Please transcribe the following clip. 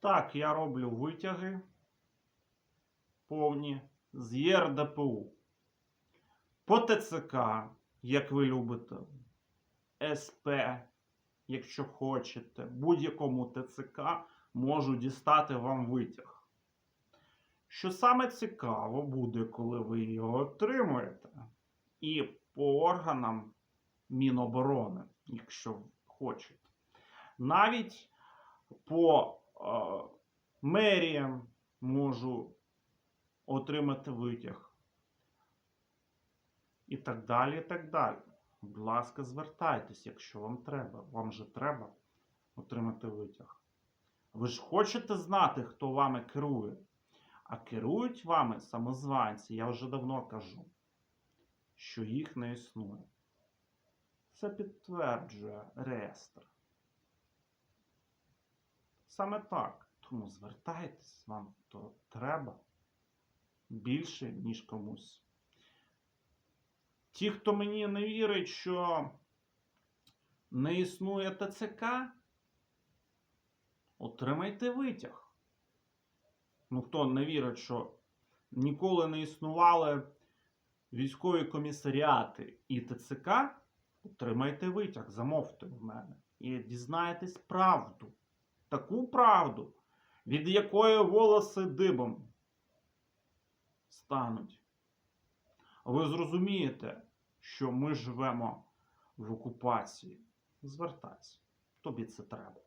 Так, я роблю витяги повні з ЄРДПУ. По ТЦК, як ви любите, СП, якщо хочете, будь-якому ТЦК можу дістати вам витяг. Що саме цікаво буде, коли ви його отримуєте, і по органам Міноборони, якщо хочете. Навіть по меріям можу отримати витяг. І так далі, і так далі. Будь ласка, звертайтесь, якщо вам треба. Вам же треба отримати витяг. Ви ж хочете знати, хто вами керує. А керують вами самозванці, я вже давно кажу, що їх не існує. Це підтверджує реєстр. Саме так. Тому звертайтесь, вам то треба більше, ніж комусь. Ті, хто мені не вірить, що не існує ТЦК, отримайте витяг. Ну, хто не вірить, що ніколи не існували військові комісаріати і ТЦК, отримайте витяг, замовте в мене. І дізнаєтесь правду. Таку правду, від якої волоси дибом стануть. Ви зрозумієте, що ми живемо в окупації. Звертайся, тобі це треба.